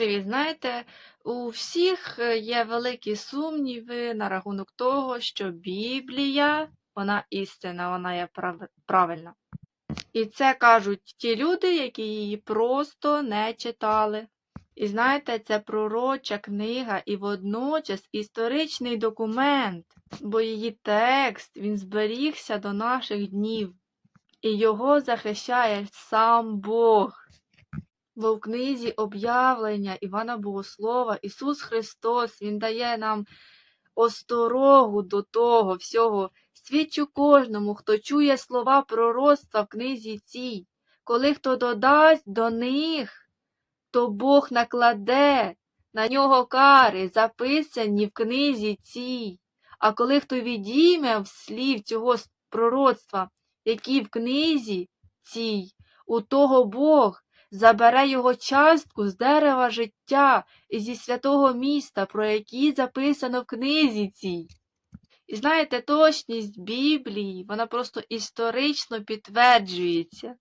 Привіт, знаєте, у всіх е, є великі сумніви на рахунок того, що Біблія, вона істина, вона є прав- правильна. І це кажуть ті люди, які її просто не читали. І знаєте, це пророча книга і водночас історичний документ, бо її текст, він зберігся до наших днів, і його захищає сам Бог. Бо в книзі об'явлення Івана Богослова Ісус Христос Він дає нам осторогу до того всього. Свідчу кожному, хто чує слова пророцтва в книзі цій. Коли хто додасть до них, то Бог накладе на нього кари, записані в книзі цій. А коли хто відійме в слів цього пророцтва, які в книзі цій, у того Бог забере його частку з дерева життя і зі святого міста, про які записано в книзі цій. І знаєте, точність Біблії, вона просто історично підтверджується.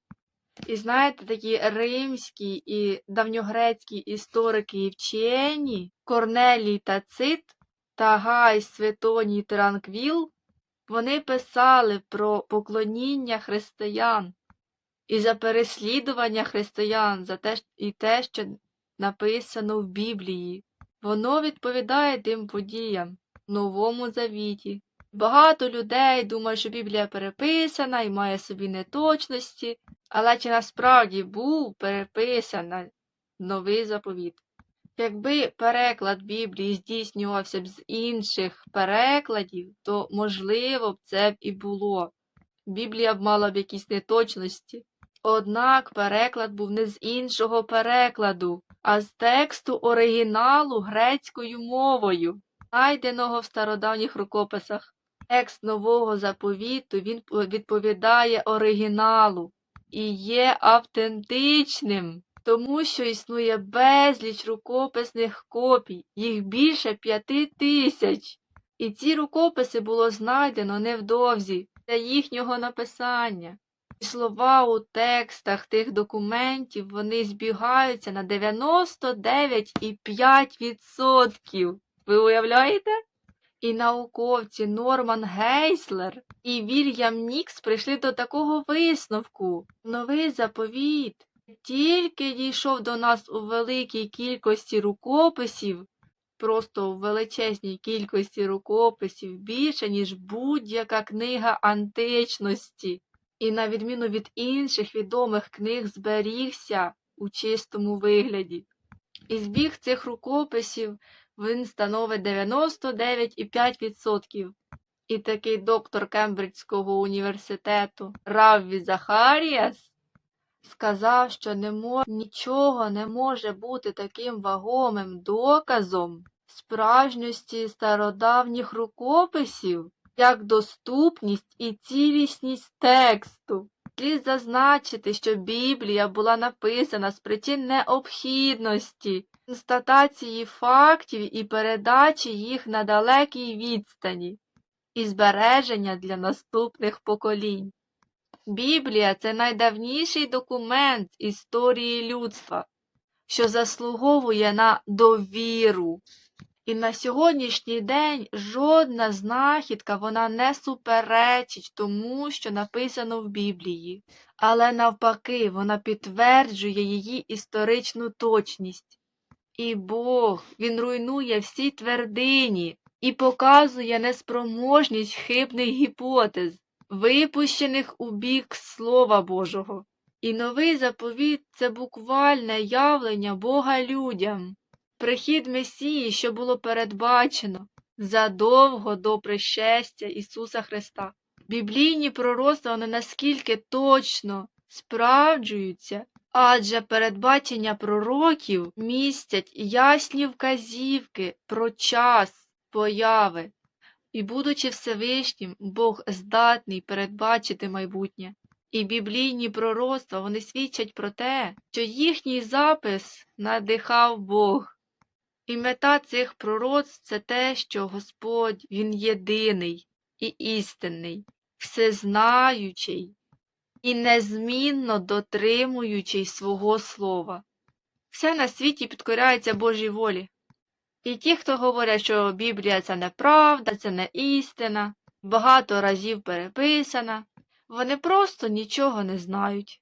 І знаєте, такі римські і давньогрецькі історики і вчені, Корнелій Тацит та Гай Светоній Транквіл, вони писали про поклоніння християн і за переслідування християн, за те, і те, що написано в Біблії. Воно відповідає тим подіям в Новому Завіті. Багато людей думають, що Біблія переписана і має собі неточності, але чи насправді був переписаний новий заповіт? Якби переклад Біблії здійснювався б з інших перекладів, то можливо б це б і було. Біблія б мала б якісь неточності. Однак переклад був не з іншого перекладу, а з тексту оригіналу грецькою мовою, знайденого в стародавніх рукописах. Текст нового заповіту він відповідає оригіналу і є автентичним, тому що існує безліч рукописних копій, їх більше п'яти тисяч. І ці рукописи було знайдено невдовзі для їхнього написання. Слова у текстах тих документів вони збігаються на 99,5%. Ви уявляєте? І науковці Норман Гейслер і Вільям Нікс прийшли до такого висновку. Новий заповіт тільки дійшов до нас у великій кількості рукописів, просто у величезній кількості рукописів, більше, ніж будь-яка книга античності. І на відміну від інших відомих книг зберігся у чистому вигляді. І збіг цих рукописів він становить 99,5%. І такий доктор Кембриджського університету Равві Захаріас сказав, що не мо... нічого не може бути таким вагомим доказом справжньості стародавніх рукописів, як доступність і цілісність тексту. Слід зазначити, що Біблія була написана з причин необхідності, констатації фактів і передачі їх на далекій відстані і збереження для наступних поколінь. Біблія це найдавніший документ історії людства, що заслуговує на довіру. І на сьогоднішній день жодна знахідка вона не суперечить тому, що написано в Біблії, але навпаки, вона підтверджує її історичну точність. І Бог, Він руйнує всі твердині і показує неспроможність хибних гіпотез, випущених у бік Слова Божого. І новий заповіт це буквальне явлення Бога людям прихід Месії, що було передбачено задовго до пришестя Ісуса Христа. Біблійні пророцтва вони наскільки точно справджуються, адже передбачення пророків містять ясні вказівки про час появи. І, будучи Всевишнім, Бог здатний передбачити майбутнє. І біблійні пророцтва вони свідчать про те, що їхній запис надихав Бог. І мета цих пророцтв це те, що Господь Він єдиний і істинний, всезнаючий і незмінно дотримуючий свого слова. Все на світі підкоряється Божій волі. І ті, хто говорять, що Біблія це неправда, це не істина, багато разів переписана, вони просто нічого не знають.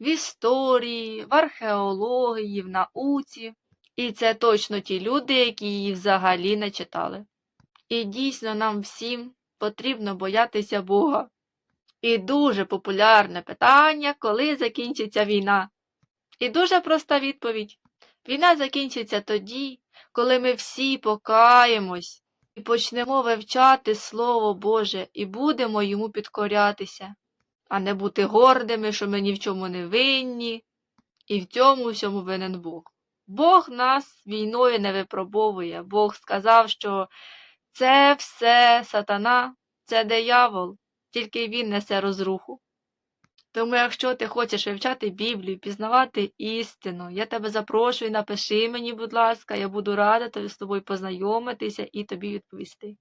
В історії, в археології, в науці. І це точно ті люди, які її взагалі не читали. І дійсно нам всім потрібно боятися Бога. І дуже популярне питання, коли закінчиться війна. І дуже проста відповідь. Війна закінчиться тоді, коли ми всі покаємось і почнемо вивчати Слово Боже і будемо йому підкорятися, а не бути гордими, що ми ні в чому не винні, і в цьому всьому винен Бог. Бог нас війною не випробовує. Бог сказав, що це все сатана, це диявол, тільки він несе розруху. Тому, якщо ти хочеш вивчати Біблію, пізнавати істину, я тебе запрошую, напиши мені, будь ласка, я буду рада з тобою познайомитися і тобі відповісти.